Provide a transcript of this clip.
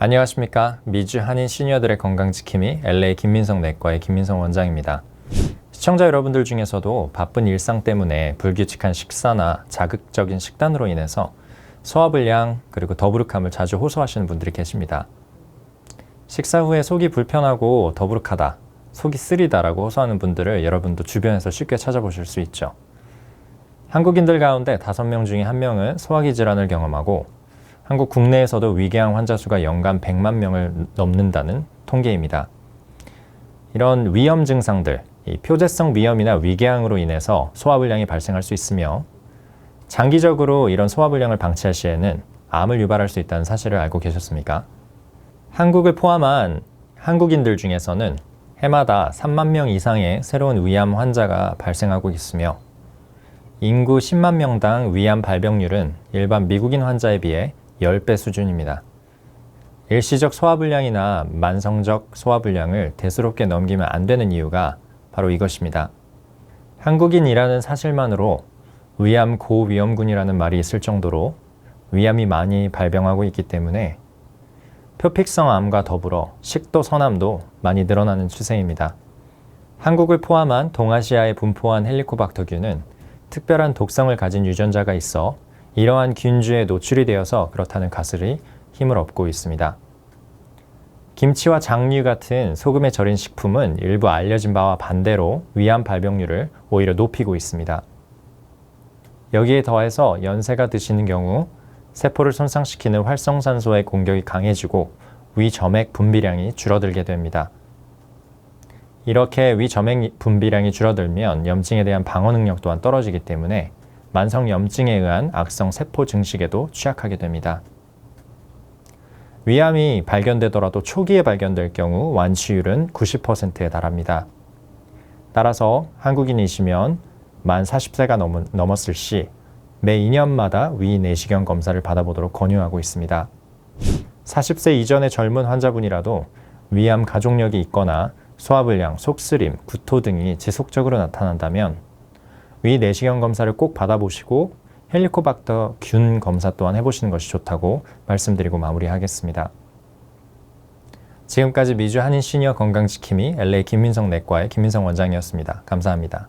안녕하십니까. 미주 한인 시니어들의 건강지킴이 LA 김민성 내과의 김민성 원장입니다. 시청자 여러분들 중에서도 바쁜 일상 때문에 불규칙한 식사나 자극적인 식단으로 인해서 소화불량 그리고 더부룩함을 자주 호소하시는 분들이 계십니다. 식사 후에 속이 불편하고 더부룩하다, 속이 쓰리다라고 호소하는 분들을 여러분도 주변에서 쉽게 찾아보실 수 있죠. 한국인들 가운데 5명 중에 1명은 소화기 질환을 경험하고 한국 국내에서도 위궤양 환자 수가 연간 100만 명을 넘는다는 통계입니다. 이런 위험 증상들, 이 표재성 위염이나 위궤양으로 인해서 소화불량이 발생할 수 있으며 장기적으로 이런 소화불량을 방치할 시에는 암을 유발할 수 있다는 사실을 알고 계셨습니까? 한국을 포함한 한국인들 중에서는 해마다 3만 명 이상의 새로운 위암 환자가 발생하고 있으며 인구 10만 명당 위암 발병률은 일반 미국인 환자에 비해 10배 수준입니다. 일시적 소화불량이나 만성적 소화불량을 대수롭게 넘기면 안 되는 이유가 바로 이것입니다. 한국인이라는 사실만으로 위암 고위험군이라는 말이 있을 정도로 위암이 많이 발병하고 있기 때문에 표픽성 암과 더불어 식도 선암도 많이 늘어나는 추세입니다. 한국을 포함한 동아시아에 분포한 헬리코박터균은 특별한 독성을 가진 유전자가 있어 이러한 균주에 노출이 되어서 그렇다는 가설이 힘을 얻고 있습니다. 김치와 장류 같은 소금에 절인 식품은 일부 알려진 바와 반대로 위암 발병률을 오히려 높이고 있습니다. 여기에 더해서 연세가 드시는 경우 세포를 손상시키는 활성산소의 공격이 강해지고 위점액 분비량이 줄어들게 됩니다. 이렇게 위점액 분비량이 줄어들면 염증에 대한 방어 능력 또한 떨어지기 때문에 만성 염증에 의한 악성 세포 증식에도 취약하게 됩니다. 위암이 발견되더라도 초기에 발견될 경우 완치율은 90%에 달합니다. 따라서 한국인이시면 만 40세가 넘, 넘었을 시 매 2년마다 위 내시경 검사를 받아보도록 권유하고 있습니다. 40세 이전의 젊은 환자분이라도 위암 가족력이 있거나 소화불량, 속쓰림, 구토 등이 지속적으로 나타난다면 위 내시경 검사를 꼭 받아보시고 헬리코박터 균 검사 또한 해보시는 것이 좋다고 말씀드리고 마무리하겠습니다. 지금까지 미주 한인 시니어 건강지킴이 LA 김민성 내과의 김민성 원장이었습니다. 감사합니다.